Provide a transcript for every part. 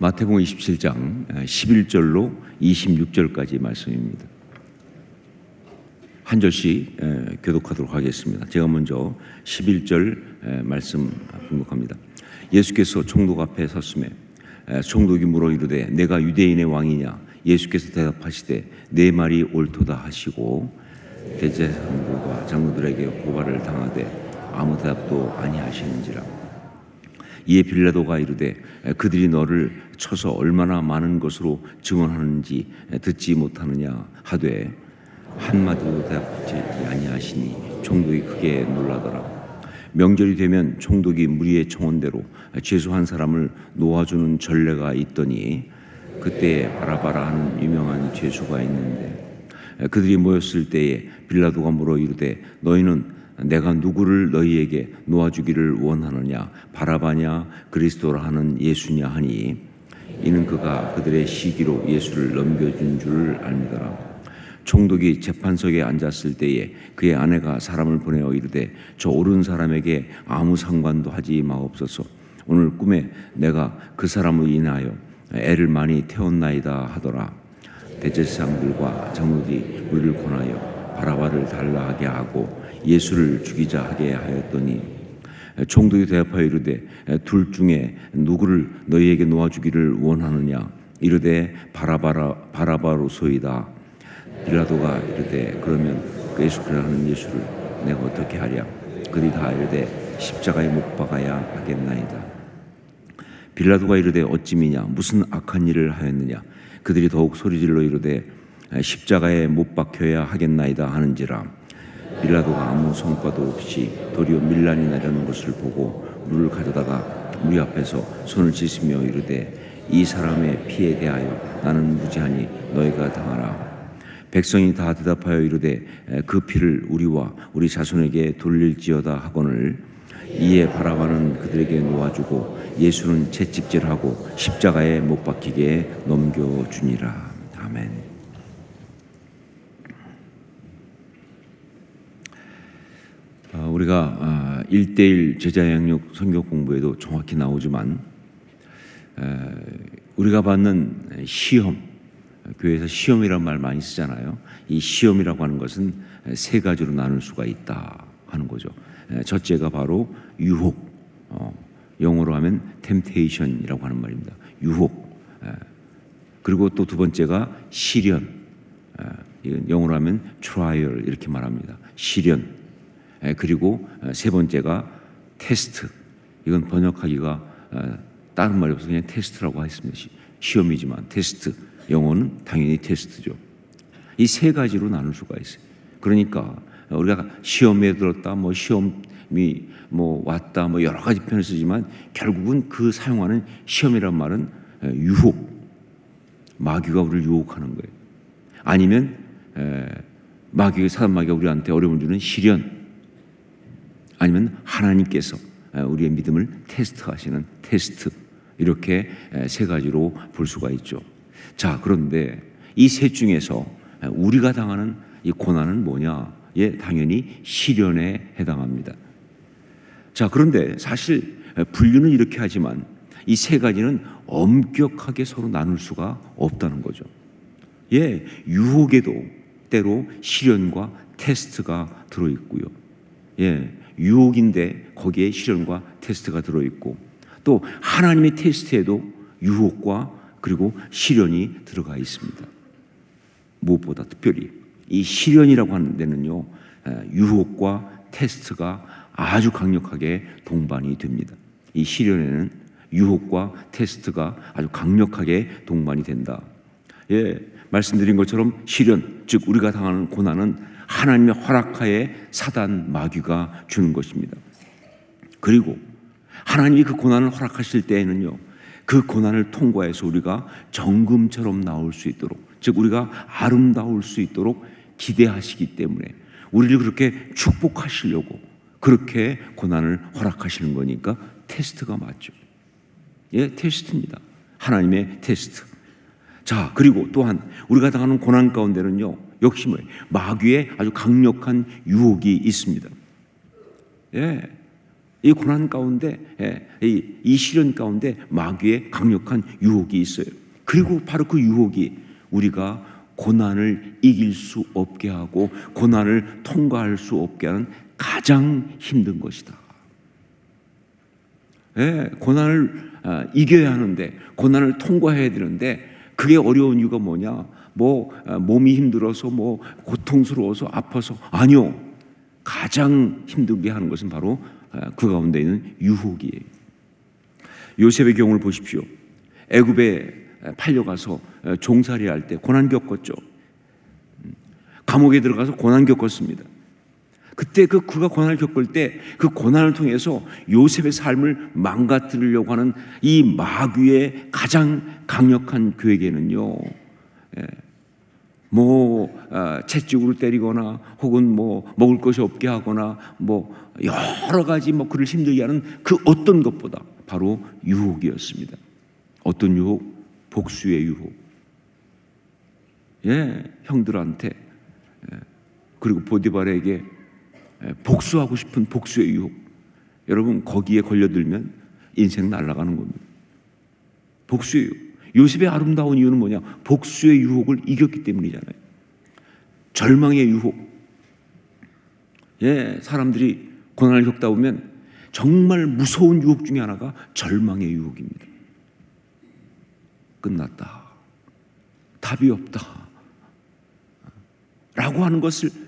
마태복음 27장 11절로 26절까지 말씀입니다. 한 절씩 에, 교독하도록 하겠습니다. 제가 먼저 11절 에, 말씀 공독합니다. 예수께서 총독 앞에 섰음에 에, 총독이 물어 이르되 내가 유대인의 왕이냐 예수께서 대답하시되 내 말이 옳도다 하시고 대제사장들과 장로들에게 고발을 당하되 아무 대답도 아니하시는지라 이에 빌라도가 이르되 그들이 너를 쳐서 얼마나 많은 것으로 증언하는지 듣지 못하느냐 하되 한마디도 대답하지 아니하시니 총독이 크게 놀라더라. 명절이 되면 총독이 무리의 청원대로 죄수 한 사람을 놓아주는 전례가 있더니 그때 바라바라 하는 유명한 죄수가 있는데 그들이 모였을 때에 빌라도가 물어 이르되 너희는 내가 누구를 너희에게 놓아주기를 원하느냐? 바라바냐? 그리스도라 하는 예수냐 하니? 이는 그가 그들의 시기로 예수를 넘겨준 줄 알미더라. 총독이 재판석에 앉았을 때에 그의 아내가 사람을 보내어 이르되 저 오른 사람에게 아무 상관도 하지 마옵소서. 오늘 꿈에 내가 그 사람을 인하여 애를 많이 태웠나이다 하더라. 대제사장들과 장로들이 우리를 권하여 바라바를 달라 하게 하고 예수를 죽이자 하게 하였더니 총독이 대답하여 이르되 둘 중에 누구를 너희에게 놓아주기를 원하느냐? 이르되 바라바라 바라바로소이다. 빌라도가 이르되 그러면 그 예수라는 예수를 내가 어떻게 하랴? 그들이 다 이르되 십자가에 못 박아야 하겠나이다. 빌라도가 이르되 어찌미냐? 무슨 악한 일을 하였느냐? 그들이 더욱 소리질러 이르되 십자가에 못 박혀야 하겠나이다 하는지라 빌라도가 아무 성과도 없이 도리어 밀란이 나려는 것을 보고 물을 가져다가 우리 앞에서 손을 씻으며 이르되 이 사람의 피에 대하여 나는 무지하니 너희가 당하라. 백성이 다 대답하여 이르되 그 피를 우리와 우리 자손에게 돌릴지어다 하거늘. 이에 바라바는 그들에게 놓아주고 예수는 채찍질하고 십자가에 못 박히게 넘겨주니라. 아멘. 우리가 1대1 제자 양육 성경 공부에도 정확히 나오지만 우리가 받는 시험 교회에서 시험이란 말 많이 쓰잖아요. 이 시험이라고 하는 것은 세 가지로 나눌 수가 있다 하는 거죠. 첫째가 바로 유혹, 어, 영어로 하면 temptation이라고 하는 말입니다. 유혹. 그리고 또 두 번째가 시련, 영어로 하면 trial 이렇게 말합니다. 시련. 그리고 세 번째가 테스트. 이건 번역하기가 다른 말이 없어 그냥 테스트라고 했습니다. 시험이지만 테스트. 영어는 당연히 테스트죠. 이 세 가지로 나눌 수가 있어요. 그러니까 우리가 시험에 들었다, 뭐 시험이 뭐 왔다, 뭐 여러 가지 표현을 쓰지만 결국은 그 사용하는 시험이란 말은 유혹, 마귀가 우리를 유혹하는 거예요. 아니면 마귀가 사단 마귀가 우리한테 어려움을 주는 시련, 아니면 하나님께서 우리의 믿음을 테스트하시는 테스트 이렇게 세 가지로 볼 수가 있죠. 자, 그런데 이 셋 중에서 우리가 당하는 이 고난은 뭐냐? 예, 당연히 시련에 해당합니다. 자, 그런데 사실 분류는 이렇게 하지만 이 세 가지는 엄격하게 서로 나눌 수가 없다는 거죠. 예, 유혹에도 때로 시련과 테스트가 들어 있고요. 예, 유혹인데 거기에 시련과 테스트가 들어있고 또 하나님의 테스트에도 유혹과 그리고 시련이 들어가 있습니다. 무엇보다 특별히 이 시련이라고 하는 데는요, 유혹과 테스트가 아주 강력하게 동반이 됩니다. 이 시련에는 유혹과 테스트가 아주 강력하게 동반이 된다. 예, 말씀드린 것처럼 시련, 즉 우리가 당하는 고난은 하나님의 허락하에 사단 마귀가 주는 것입니다. 그리고 하나님이 그 고난을 허락하실 때에는요, 그 고난을 통과해서 우리가 정금처럼 나올 수 있도록, 즉 우리가 아름다울 수 있도록 기대하시기 때문에 우리를 그렇게 축복하시려고 그렇게 고난을 허락하시는 거니까 테스트가 맞죠. 예, 테스트입니다. 하나님의 테스트. 자, 그리고 또한 우리가 당하는 고난 가운데는요, 뭐 마귀의 아주 강력한 유혹이 있습니다. 예. 이 고난 가운데, 예, 이, 이 시련 가운데 마귀의 강력한 유혹이 있어요. 그리고 바로 그 유혹이 우리가 고난을 이길 수 없게 하고 고난을 통과할 수 없게 하는 가장 힘든 것이다. 예, 고난을 아, 이겨야 하는데 고난을 통과해야 되는데 그게 어려운 이유가 뭐냐? 뭐 아, 몸이 힘들어서 뭐 고통스러워서 아파서 아니요. 가장 힘들게 하는 것은 바로 아, 그 가운데 있는 유혹이에요. 요셉의 경우를 보십시오. 애굽에 팔려가서 종살이 할 때 고난 겪었죠. 음, 감옥에 들어가서 고난 겪었습니다. 그때 그 그가 고난을 겪을 때 그 고난을 통해서 요셉의 삶을 망가뜨리려고 하는 이 마귀의 가장 강력한 계획에는요. 예, 뭐 아, 채찍으로 때리거나 혹은 뭐 먹을 것이 없게 하거나 뭐 여러 가지 뭐 그를 힘들게 하는 그 어떤 것보다 바로 유혹이었습니다. 어떤 유혹? 복수의 유혹. 예, 형들한테 예, 그리고 보디발에게 예, 복수하고 싶은 복수의 유혹. 여러분 거기에 걸려들면 인생 날아가는 겁니다. 복수의 유혹. 요셉의 아름다운 이유는 뭐냐? 복수의 유혹을 이겼기 때문이잖아요. 절망의 유혹. 예, 사람들이 고난을 겪다 보면 정말 무서운 유혹 중에 하나가 절망의 유혹입니다. 끝났다. 답이 없다. 라고 하는 것을 예,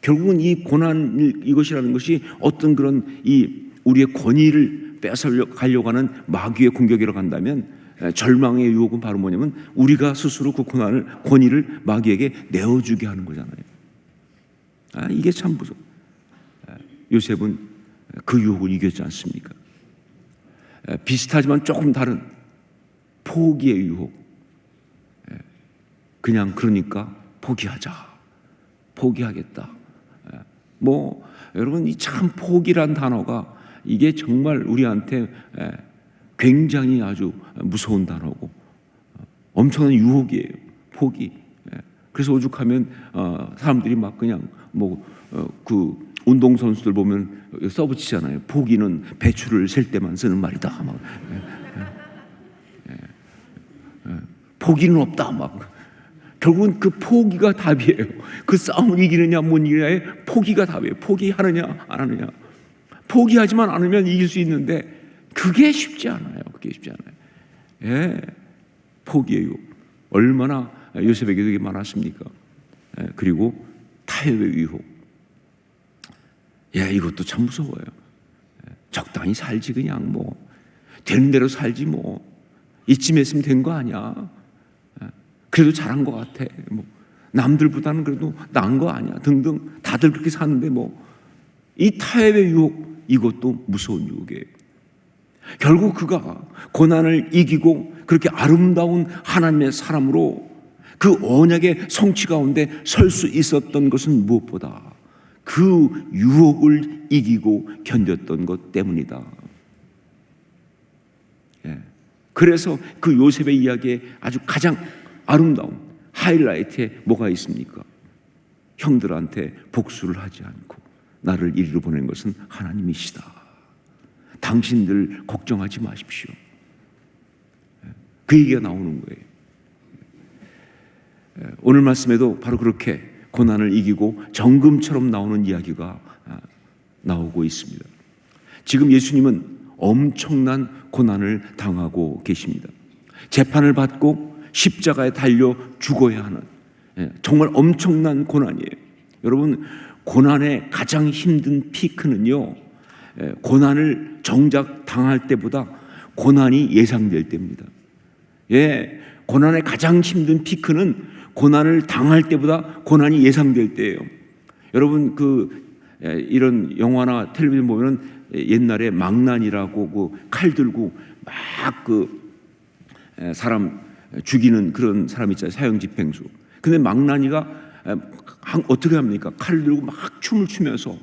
결국은 이 고난 이것이라는 것이 어떤 그런 이 우리의 권위를 뺏어 가려고 하는 마귀의 공격이라고 한다면 예, 절망의 유혹은 바로 뭐냐면 우리가 스스로 그 고난을 권위를 마귀에게 내어주게 하는 거잖아요. 아 이게 참 무서워. 예, 요셉은 그 유혹을 이겼지 않습니까? 비슷하지만 조금 다른 포기의 유혹. 그냥 그러니까 포기하자. 포기하겠다. 뭐 여러분 이 참 포기란 단어가 이게 정말 우리한테 굉장히 아주 무서운 단어고 엄청난 유혹이에요. 포기. 그래서 오죽하면 어, 사람들이 막 그냥 뭐 그 운동 선수들 보면 써붙이잖아요. 포기는 배추를 셀 때만 쓰는 말이다. 막 포기는 없다. 막 결국은 그 포기가 답이에요. 그 싸움을 이기느냐 못 이기느냐의 포기가 답이에요. 포기하느냐 안 하느냐. 포기하지만 않으면 이길 수 있는데 그게 쉽지 않아요. 그게 쉽지 않아요. 예, 포기예요. 얼마나 요셉에게 그게 많았습니까? 예, 그리고 타협의 위혹. 예, 이것도 참 무서워요. 예, 적당히 살지 그냥 뭐 되는 대로 살지 뭐 이쯤 했으면 된 거 아니야. 그래도 잘한 것 같아. 뭐 남들보다는 그래도 나은 거 아니야. 등등 다들 그렇게 사는데 뭐 이 타협의 유혹 이것도 무서운 유혹이에요. 결국 그가 고난을 이기고 그렇게 아름다운 하나님의 사람으로 그 언약의 성취 가운데 설 수 있었던 것은 무엇보다 그 유혹을 이기고 견뎠던 것 때문이다. 예. 그래서 그 요셉의 이야기에 아주 가장 아름다운 하이라이트에 뭐가 있습니까? 형들한테 복수를 하지 않고 나를 이리로 보낸 것은 하나님이시다. 당신들 걱정하지 마십시오. 그 얘기가 나오는 거예요. 오늘 말씀에도 바로 그렇게 고난을 이기고 정금처럼 나오는 이야기가 아, 나오고 있습니다. 지금 예수님은 엄청난 고난을 당하고 계십니다. 재판을 받고 십자가에 달려 죽어야 하는 예, 정말 엄청난 고난이에요. 여러분 고난의 가장 힘든 피크는요. 예, 고난을 정작 당할 때보다 고난이 예상될 때입니다. 예, 고난의 가장 힘든 피크는 고난을 당할 때보다 고난이 예상될 때예요. 여러분 그 예, 이런 영화나 텔레비전 보면은 옛날에 망난이라고 그 칼 들고 막 그 사람 죽이는 그런 사람 있잖아요. 사형 집행수. 근데 망나니가 어떻게 합니까? 칼을 들고 막 춤을 추면서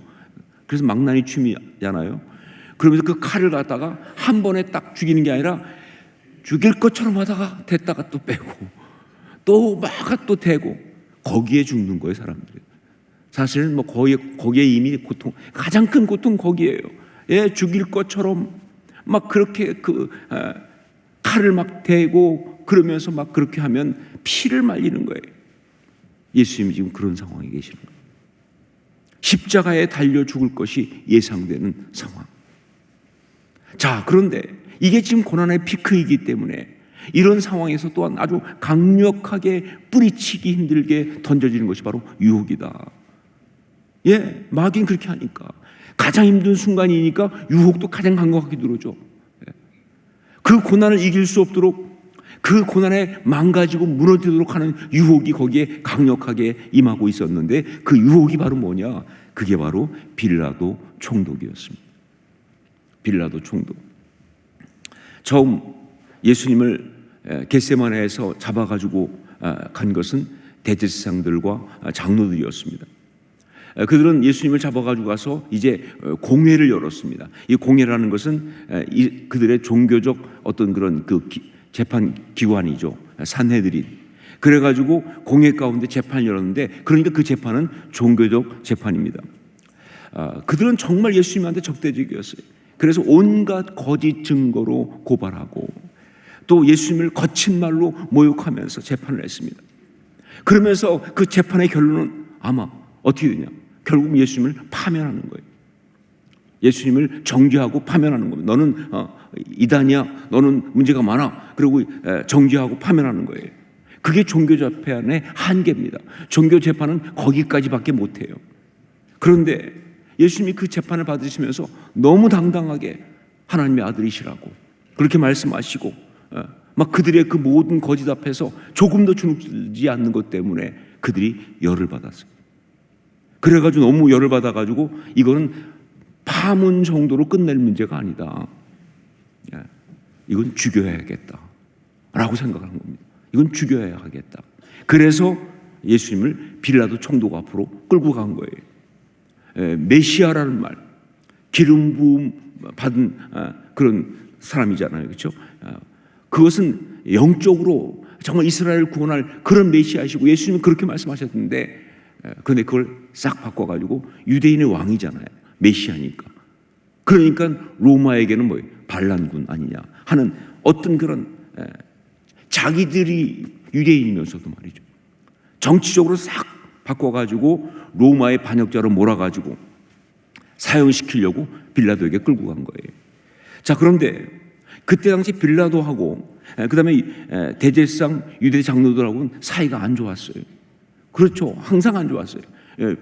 그래서 망나니 춤이잖아요. 그러면서 그 칼을 갖다가 한 번에 딱 죽이는 게 아니라 죽일 것처럼 하다가 됐다가 또 빼고 또막또 대고 거기에 죽는 거예요 사람들이. 사실은 뭐 거기 거기에 이미 고통 가장 큰 고통 거기에요. 예, 죽일 것처럼 막 그렇게 그 아, 칼을 막 대고 그러면서 막 그렇게 하면 피를 말리는 거예요. 예수님이 지금 그런 상황에 계시는 거예요. 십자가에 달려 죽을 것이 예상되는 상황. 자, 그런데 이게 지금 고난의 피크이기 때문에 이런 상황에서 또한 아주 강력하게 뿌리치기 힘들게 던져지는 것이 바로 유혹이다. 예, 마귀는 그렇게 하니까 가장 힘든 순간이니까 유혹도 가장 강력하게 들어오죠. 예. 그 고난을 이길 수 없도록 그 고난에 망가지고 무너지도록 하는 유혹이 거기에 강력하게 임하고 있었는데 그 유혹이 바로 뭐냐? 그게 바로 빌라도 총독이었습니다. 빌라도 총독. 처음 예수님을 겟세마네에서 잡아가지고 간 것은 대제사장들과 장로들이었습니다. 그들은 예수님을 잡아가지고 가서 이제 공회를 열었습니다. 이 공회라는 것은 그들의 종교적 어떤 그런 그 재판 기관이죠. 산해들이. 그래가지고 공회 가운데 재판을 열었는데 그러니까 그 재판은 종교적 재판입니다. 그들은 정말 예수님한테 적대적이었어요. 그래서 온갖 거짓 증거로 고발하고 또 예수님을 거친 말로 모욕하면서 재판을 했습니다. 그러면서 그 재판의 결론은 아마 어떻게 되냐? 결국 예수님을 파면하는 거예요. 예수님을 정죄하고 파면하는 겁니다. 너는 어, 이단이야. 너는 문제가 많아. 그리고 정죄하고 파면하는 거예요. 그게 종교 재판의 한계입니다. 종교 재판은 거기까지밖에 못 해요. 그런데 예수님이 그 재판을 받으시면서 너무 당당하게 하나님의 아들이시라고 그렇게 말씀하시고 어, 막 그들의 그 모든 거짓 앞에서 조금도 주눅지 않는 것 때문에 그들이 열을 받았어요. 그래가지고 너무 열을 받아가지고 이거는 파문 정도로 끝낼 문제가 아니다. 예, 이건 죽여야겠다. 라고 생각하는 겁니다. 이건 죽여야 하겠다. 그래서 예수님을 빌라도 총독 앞으로 끌고 간 거예요. 예, 메시아라는 말, 기름 부음 받은 아, 그런 사람이잖아요. 그렇죠? 아, 그것은 영적으로 정말 이스라엘 구원할 그런 메시아이시고 예수님은 그렇게 말씀하셨는데 예, 그런데 그걸 싹 바꿔가지고 유대인의 왕이잖아요. 메시아니까. 그러니까 로마에게는 뭐예요? 반란군 아니냐 하는 어떤 그런 자기들이 유대인이면서도 말이죠. 정치적으로 싹 바꿔가지고 로마의 반역자로 몰아가지고 사형시키려고 빌라도에게 끌고 간 거예요. 자, 그런데 그때 당시 빌라도하고 그 다음에 대제상 유대 장로들하고는 사이가 안 좋았어요. 그렇죠. 항상 안 좋았어요.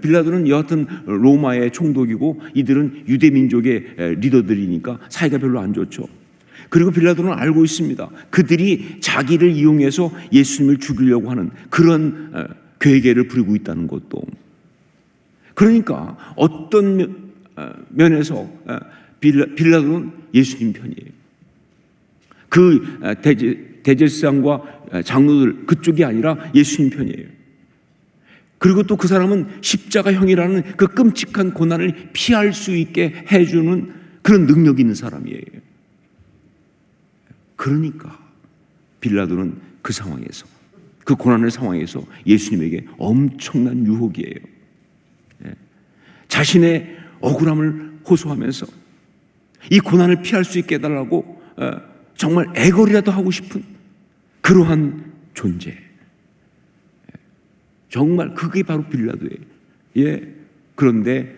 빌라도는 여하튼 로마의 총독이고 이들은 유대 민족의 리더들이니까 사이가 별로 안 좋죠. 그리고 빌라도는 알고 있습니다. 그들이 자기를 이용해서 예수님을 죽이려고 하는 그런 괴계를 부리고 있다는 것도. 그러니까 어떤 면에서 빌라도는 예수님 편이에요. 그 대제사장과 장로들 그쪽이 아니라 예수님 편이에요. 그리고 또 그 사람은 십자가형이라는 그 끔찍한 고난을 피할 수 있게 해주는 그런 능력 있는 사람이에요. 그러니까 빌라도는 그 상황에서 그 고난의 상황에서 예수님에게 엄청난 유혹이에요. 예. 자신의 억울함을 호소하면서 이 고난을 피할 수 있게 해달라고 어, 정말 애걸이라도 하고 싶은 그러한 존재. 예. 정말 그게 바로 빌라도예요. 예. 그런데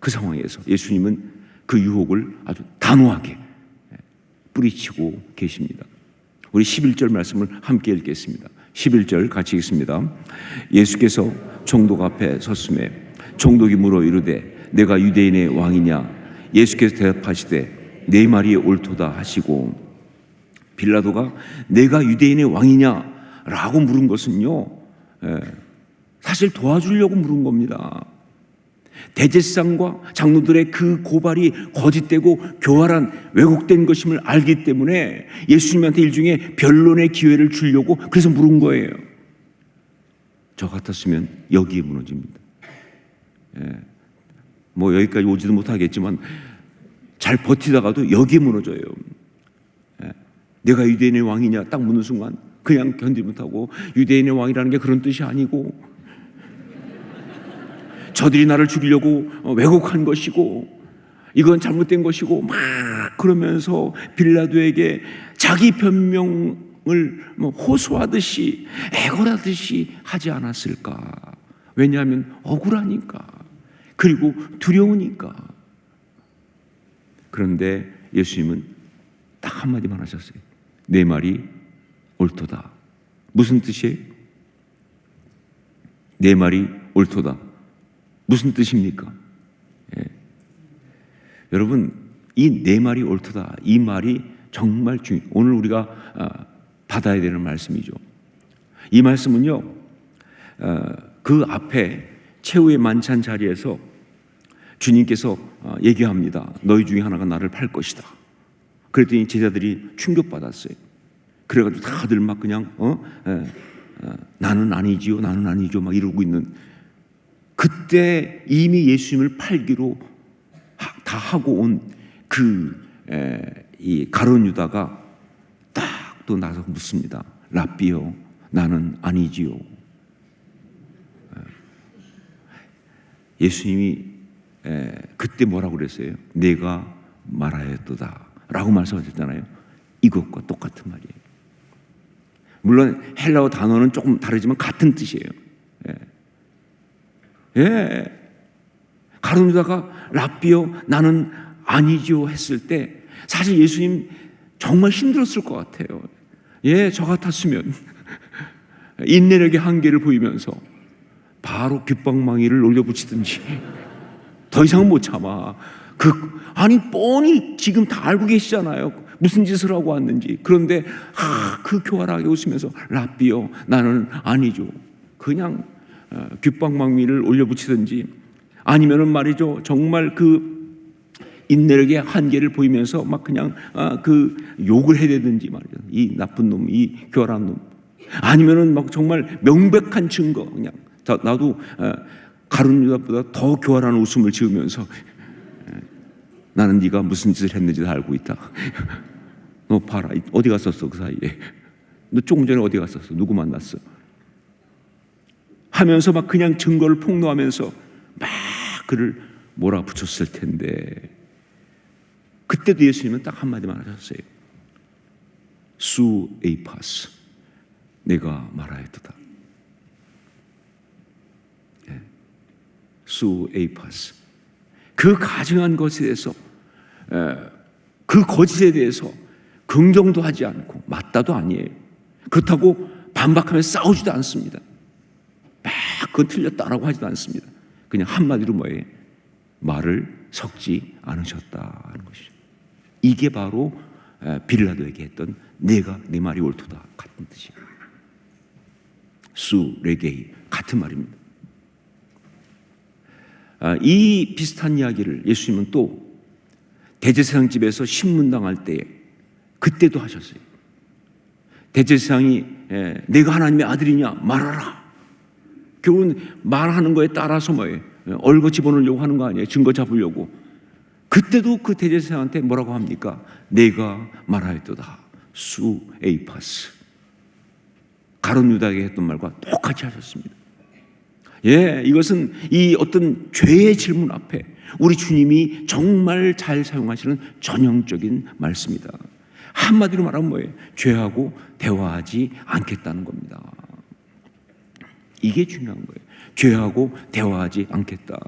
그 상황에서 예수님은 그 유혹을 아주 단호하게 예, 뿌리치고 계십니다. 우리 11절 말씀을 함께 읽겠습니다. 11절 같이 읽습니다. 예수께서 총독 앞에 섰음에 총독이 물어 이르되 내가 유대인의 왕이냐 예수께서 대답하시되 내 말이 옳도다 하시고 빌라도가 내가 유대인의 왕이냐라고 물은 것은요 예, 사실 도와주려고 물은 겁니다. 대제상과 장로들의 그 고발이 거짓되고 교활한 왜곡된 것임을 알기 때문에 예수님한테 일종의 변론의 기회를 주려고 그래서 물은 거예요. 저 같았으면 여기에 무너집니다. 예. 뭐 여기까지 오지도 못하겠지만 잘 버티다가도 여기에 무너져요. 예. 내가 유대인의 왕이냐 딱 묻는 순간 그냥 견디 못하고 유대인의 왕이라는 게 그런 뜻이 아니고 저들이 나를 죽이려고 어, 왜곡한 것이고 이건 잘못된 것이고 막 그러면서 빌라도에게 자기 변명을 뭐 호소하듯이 애걸하듯이 하지 않았을까? 왜냐하면 억울하니까 그리고 두려우니까. 그런데 예수님은 딱 한마디만 하셨어요. 내 말이 옳도다. 무슨 뜻이에요? 내 말이 옳도다. 무슨 뜻입니까? 예. 여러분, 이내 말이 옳도다. 이 말이 정말 중요. 오늘 우리가 아, 받아야 되는 말씀이죠. 이 말씀은요, 어, 그 앞에 최후의 만찬 자리에서 주님께서 어, 얘기합니다. 너희 중에 하나가 나를 팔 것이다. 그랬더니 제자들이 충격받았어요. 그래가지고 다들 막 그냥 어? 에, 어, 나는 아니지요, 나는 아니죠, 막 이러고 있는 그때 이미 예수님을 팔기로 하, 다 하고 온 그 이 가론 유다가 딱 또 나서 묻습니다. 라비요, 나는 아니지요. 예수님이 에, 그때 뭐라고 그랬어요? 내가 말하였도다. 라고 말씀하셨잖아요. 이것과 똑같은 말이에요. 물론 헬라어 단어는 조금 다르지만 같은 뜻이에요. 예. 예. 가룟유다가 라비요 나는 아니죠 했을 때 사실 예수님 정말 힘들었을 것 같아요. 예, 저 같았으면 인내력의 한계를 보이면서 바로 귓방망이를 올려붙이든지 더 이상은 못 참아. 그 아니 뻔히 지금 다 알고 계시잖아요. 무슨 짓을 하고 왔는지. 그런데 아, 그 교활하게 웃으면서 라비요 나는 아니죠. 그냥 어, 귓방망이를 올려붙이든지 아니면은 말이죠 정말 그 인내력의 한계를 보이면서 막 그냥 아, 그 욕을 해대든지 말이죠. 이 나쁜 놈, 이 교활한 놈. 아니면은 막 정말 명백한 증거 그냥 자, 나도 어, 가룟 유다보다 더 교활한 웃음을 지으면서 나는 네가 무슨 짓을 했는지 다 알고 있다. 너 봐라 어디 갔었어 그 사이에. 너 조금 전에 어디 갔었어? 누구 만났어? 하면서 막 그냥 증거를 폭로하면서 막 그를 몰아붙였을 텐데 그때도 예수님은 딱 한마디만 하셨어요. 수 에이파스 내가 말하였다. 예. 수 에이파스 그 가증한 것에 대해서 그 거짓에 대해서 긍정도 하지 않고 맞다도 아니에요. 그렇다고 반박하며 싸우지도 않습니다. 막 그건 틀렸다라고 하지도 않습니다. 그냥 한마디로 뭐예요? 말을 섞지 않으셨다는 것이죠. 이게 바로 빌라도에게 했던 내가 내 말이 옳도다 같은 뜻이에요. 수 레게이 같은 말입니다. 아, 이 비슷한 이야기를 예수님은 또 대제사장 집에서 신문당할 때 그때도 하셨어요. 대제사장이 내가 하나님의 아들이냐 말하라. 결국은 말하는 거에 따라서 뭐예요? 얼거 집어넣으려고 하는 거 아니에요? 증거 잡으려고. 그때도 그 대제사장한테 뭐라고 합니까? 내가 말하였도다. 수 에이파스. 가론 유다에게 했던 말과 똑같이 하셨습니다. 예, 이것은 이 어떤 죄의 질문 앞에 우리 주님이 정말 잘 사용하시는 전형적인 말씀이다. 한마디로 말하면 뭐예요? 죄하고 대화하지 않겠다는 겁니다. 이게 중요한 거예요. 죄하고 대화하지 않겠다.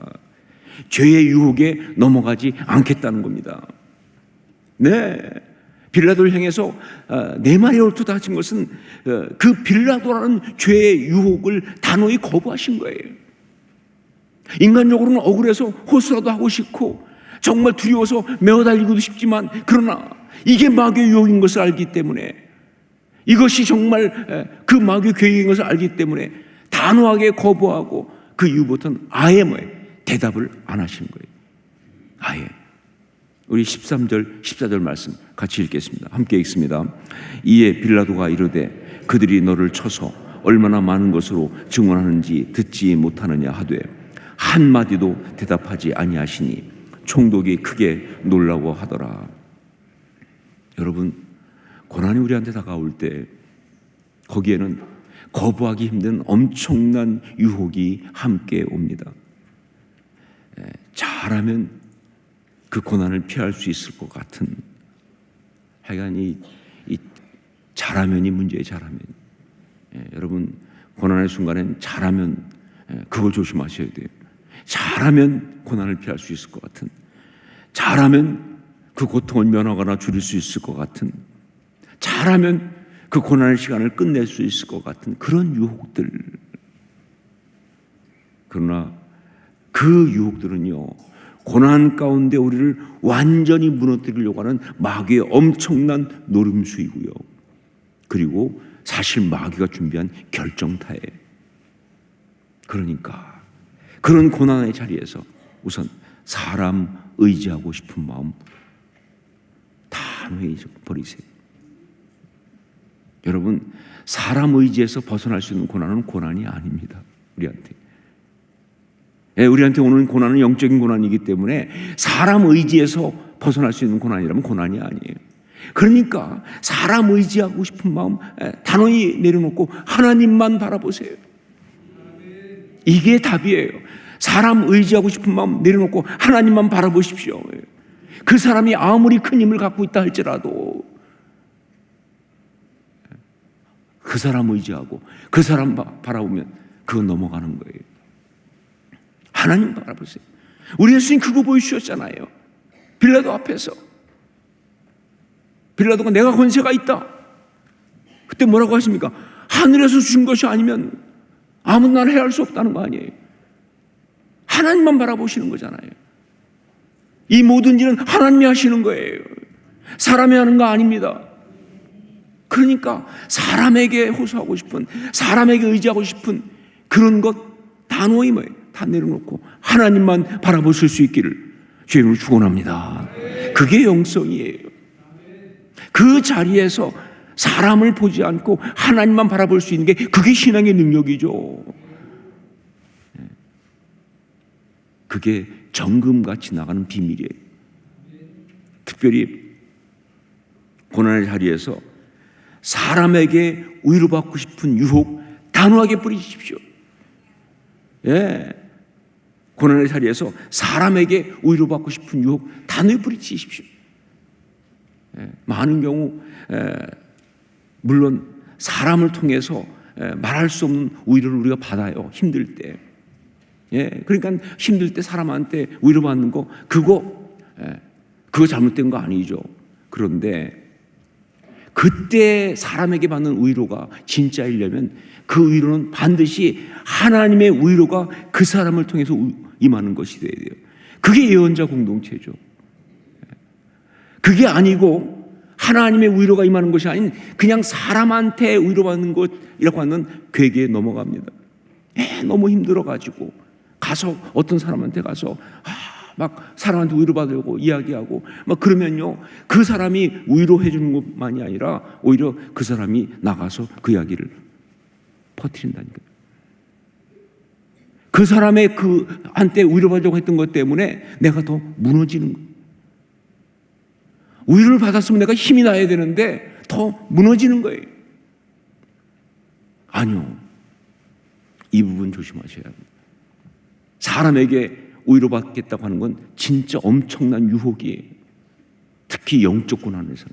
죄의 유혹에 넘어가지 않겠다는 겁니다. 네. 빌라도를 향해서 어, 내 말이 옳다 하신 것은 어, 그 빌라도라는 죄의 유혹을 단호히 거부하신 거예요. 인간적으로는 억울해서 호소라도 하고 싶고 정말 두려워서 메어 달리고도 싶지만 그러나 이게 마귀의 유혹인 것을 알기 때문에 이것이 정말 그 마귀의 계획인 것을 알기 때문에 단호하게 거부하고 그 이후부터는 아예 뭐예요? 대답을 안 하시는 거예요. 아예. 우리 13절, 14절 말씀 같이 읽겠습니다. 함께 읽습니다. 이에 빌라도가 이르되 그들이 너를 쳐서 얼마나 많은 것으로 증언하는지 듣지 못하느냐 하되 한마디도 대답하지 아니하시니 총독이 크게 놀라고 하더라. 여러분, 고난이 우리한테 다가올 때 거기에는 거부하기 힘든 엄청난 유혹이 함께 옵니다. 잘하면 그 고난을 피할 수 있을 것 같은 하여간 이, 이 잘하면 이 문제예요 잘하면 예, 여러분 고난의 순간엔 잘하면 예, 그거 조심하셔야 돼요 잘하면 고난을 피할 수 있을 것 같은 잘하면 그 고통을 면하거나 줄일 수 있을 것 같은 잘하면 그 고난의 시간을 끝낼 수 있을 것 같은 그런 유혹들. 그러나 그 유혹들은요 고난 가운데 우리를 완전히 무너뜨리려고 하는 마귀의 엄청난 노름수이고요. 그리고 사실 마귀가 준비한 결정타예요 그러니까 그런 고난의 자리에서 우선 사람 의지하고 싶은 마음 단호히 버리세요. 여러분 사람 의지에서 벗어날 수 있는 고난은 고난이 아닙니다. 우리한테. 예, 우리한테 오는 고난은 영적인 고난이기 때문에 사람 의지에서 벗어날 수 있는 고난이라면 고난이 아니에요. 그러니까 사람 의지하고 싶은 마음 예, 단호히 내려놓고 하나님만 바라보세요. 이게 답이에요. 사람 의지하고 싶은 마음 내려놓고 하나님만 바라보십시오. 그 사람이 아무리 큰 힘을 갖고 있다 할지라도 그 사람 의지하고 그 사람 바라보면 그거 넘어가는 거예요. 하나님 바라보세요. 우리 예수님 그거 보여주셨잖아요. 빌라도 앞에서. 빌라도가 내가 권세가 있다. 그때 뭐라고 하십니까? 하늘에서 주신 것이 아니면 아무 나라 해할 수 없다는 거 아니에요. 하나님만 바라보시는 거잖아요. 이 모든 일은 하나님이 하시는 거예요. 사람이 하는 거 아닙니다. 그러니까 사람에게 호소하고 싶은, 사람에게 의지하고 싶은 그런 것 단호히 뭐예요? 다 내려놓고 하나님만 바라보실 수 있기를 주님을 축원합니다. 그게 영성이에요. 그 자리에서 사람을 보지 않고 하나님만 바라볼 수 있는 게 그게 신앙의 능력이죠. 그게 정금같이 나가는 비밀이에요. 특별히 고난의 자리에서 사람에게 위로받고 싶은 유혹 단호하게 뿌리십시오. 예. 고난의 자리에서 사람에게 위로받고 싶은 유혹 단호히 뿌리치십시오. 예. 많은 경우 예. 물론 사람을 통해서 예. 말할 수 없는 위로를 우리가 받아요. 힘들 때. 예, 그러니까 힘들 때 사람한테 위로받는 거 그거 예, 그거 잘못된 거 아니죠. 그런데 그때 사람에게 받는 위로가 진짜이려면 그 위로는 반드시 하나님의 위로가 그 사람을 통해서 임하는 것이 돼야 돼요. 그게 예언자 공동체죠. 예. 그게 아니고 하나님의 위로가 임하는 것이 아닌 그냥 사람한테 위로받는 것이라고 하는 괴기에 넘어갑니다. 에, 너무 힘들어가지고 가서 어떤 사람한테 가서 아, 막 사람한테 위로받으려고 이야기하고 막 그러면요 그 사람이 위로해 주는 것만이 아니라 오히려 그 사람이 나가서 그 이야기를 퍼뜨린다니까요. 그 사람의 그 한때 위로받으려고 했던 것 때문에 내가 더 무너지는 거. 위로를 받았으면 내가 힘이 나야 되는데 더 무너지는 거예요. 아니요. 이 부분 조심하셔야 합니다. 사람에게 위로받겠다고 하는 건 진짜 엄청난 유혹이에요. 특히 영적 고난에서.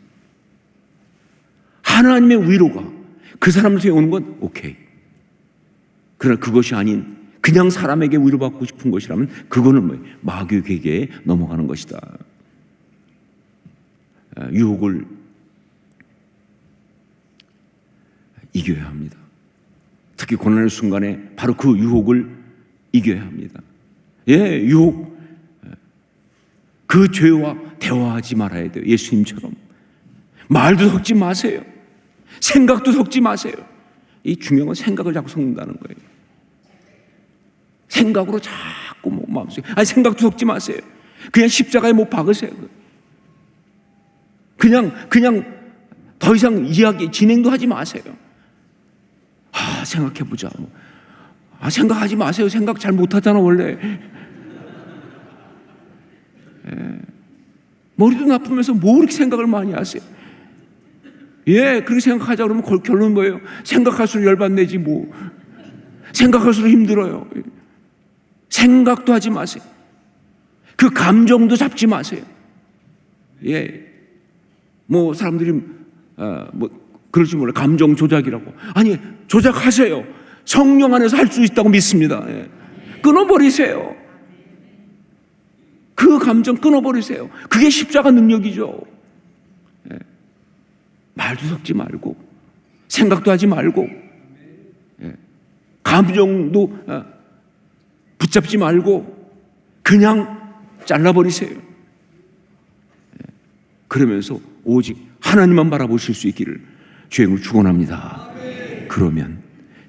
하나님의 위로가 그 사람을 통해 오는 건 오케이. 그러나 그것이 아닌 그냥 사람에게 위로받고 싶은 것이라면 그거는 뭐 마귀 괴계에 넘어가는 것이다. 아, 유혹을 이겨야 합니다. 특히 고난의 순간에 바로 그 유혹을 이겨야 합니다. 예, 유혹. 그 죄와 대화하지 말아야 돼요. 예수님처럼. 말도 섞지 마세요. 생각도 섞지 마세요. 이 중요한 건 생각을 자꾸 섞는다는 거예요. 생각으로 자꾸 뭐 마음속에. 아니, 생각도 섞지 마세요. 그냥 십자가에 못 박으세요. 그냥, 그냥 더 이상 이야기, 진행도 하지 마세요. 아, 생각해보자. 뭐. 아, 생각하지 마세요. 생각 잘 못하잖아, 원래. 예. 머리도 나쁘면서 뭐 그렇게 생각을 많이 하세요? 예, 그렇게 생각하자 그러면 결론은 뭐예요? 생각할수록 열받내지 뭐. 생각할수록 힘들어요. 생각도 하지 마세요. 그 감정도 잡지 마세요. 예. 뭐 사람들이 어, 뭐 그럴지 몰라 감정 조작이라고 아니 조작하세요. 성령 안에서 할 수 있다고 믿습니다. 예. 끊어버리세요. 그 감정 끊어버리세요. 그게 십자가 능력이죠. 예. 말도 섞지 말고 생각도 하지 말고 예. 감정도 어, 붙잡지 말고 그냥 잘라버리세요. 예. 그러면서 오직 하나님만 바라보실 수 있기를 주행을 축원합니다. 그러면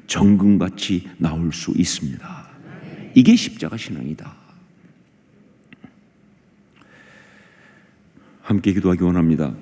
정금같이 나올 수 있습니다. 이게 십자가 신앙이다. 함께 기도하기 원합니다.